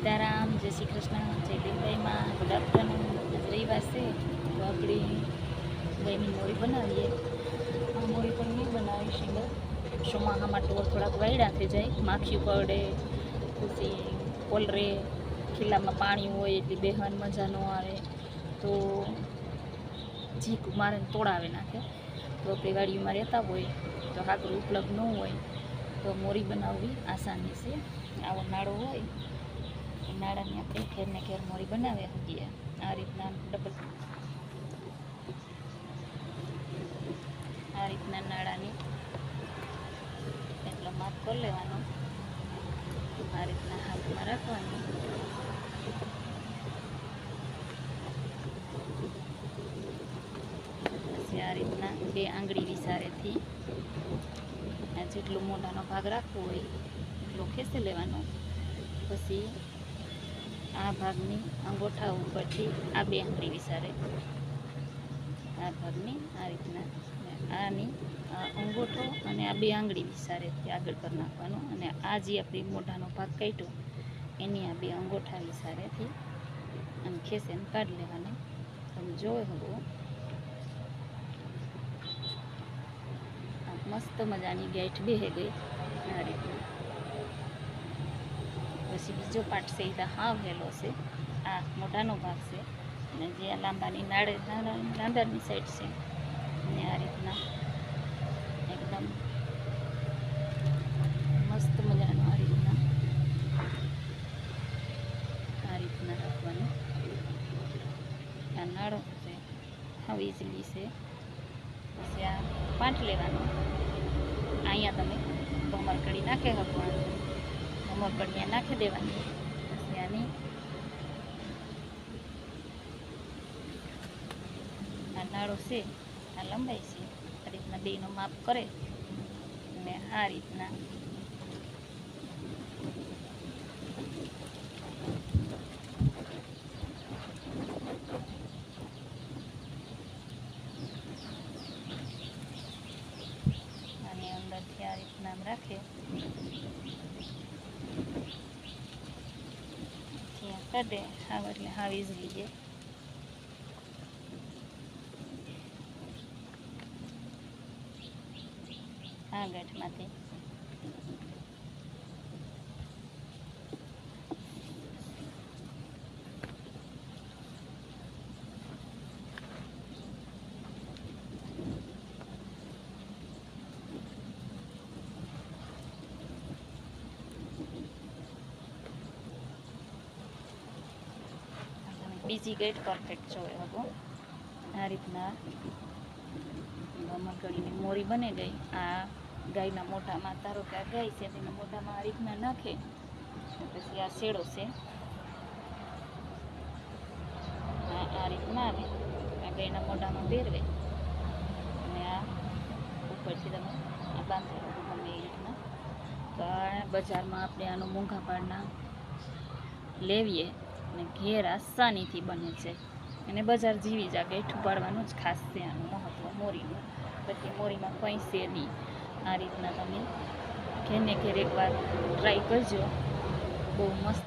સીતારામ, જય શ્રી કૃષ્ણ, જય લીલભાઈમાં good afternoon રવિવાર છે, તો આપણી દહીંની મોરી બનાવીએ. આ મોરી પણ નહીં બનાવી સિંગલ ચોમાસામાં ટોળ થોડાક વાયડા થઈ જાય, માખી પડે, પછી કોલરે ખીલામાં પાણી હોય, એટલી બેહન મજા ન આવે. તો જીક મારે તોડાવે નાખે, તો આપણે વાડીમાં રહેતા હોય, તો હાકરું ઉપલબ્ધ ન હોય, તો મોરી બનાવવી આસાની છે. આવો નાળો હોય નાળાની આપણે ઘેરને ઘેર મોરી બનાવી શકીએ આ રીતના ડબલ આ રીતના નાળાની એટલો માપ કરી લેવાનો. આ રીતના હાથમાં રાખવાનું. પછી આ રીતના બે આંગળી વિસારેથી જેટલો મોઢાનો ભાગ રાખવો હોય એટલો ખેંચી લેવાનો. પછી આ ભાગની અંગોઠા ઉપરથી આ બે આંગળી વિસારે. આ ભાગની આ રીતના આની અંગોઠો અને આ બે આંગળી વિસારે આગળ પર નાખવાનું અને આ જે આપણે મોઢાનો ભાગ કાઢ્યો, એની આ બે અંગોઠા વિસારેથી અને ખેંચીને કાઢી લેવાનું. તમે જોઈ શકો મસ્ત મજાની ગેઠ બેહી ગઈ આ રીતના. પછી બીજો પાર્ટ છે એ તો હાવ હેલો છે. આ મોઢાનો ભાગ છે. અને જે આ લાંબાની નાળે નાંદરની સાઈડ છે. અને આ રીતના એકદમ મસ્ત મજાનો આ રીતના આ રીતના રાખવાનું. આ નાળો છે હા ઇઝીલી છે. પછી આ પાંચ લેવાનું. અહીંયા તમે ભમર કરી નાખે શકવાનું ભમર કડિયા નાખી દેવાની. આની આ નાળો છે, આ લંબાઈ છે, આ રીતના બેનો માપ કરે. અને આ રીતના આની અંદરથી આ રીતના રાખે. કાઢે. હા એટલે હા ઇઝીલી છે. આ ગાંઠમાંથી તમે બીજી ગેટ પરફેક્ટ જોવે હગો આ રીતના મરઘડીની મોરી બની ગઈ. આ ગાયના મોઢામાં ધારો કે આ ગાય છે, તેના મોઢામાં આ રીતના નાખે. પછી આ શેડો છે. આ રીતના આવે. આ ગાયના મોઢામાં પહેરવે અને આ ઉપરથી તમે આ બાંધેલું ગમે એ રીતના. આ બજારમાં આપણે આનો મોંઘા પાડના લેવીએ. અને ઘેર આસાનીથી બને છે. અને બજાર જીવી જાગે આ પાડવાનું જ ખાસ છે આનું મહત્ત્વ મોરીનું. પછી મોરીમાં કંઈ છે નહીં. આ રીતના તમે ઘેરને ઘેર એકવાર ટ્રાય કરજો. બહુ મસ્ત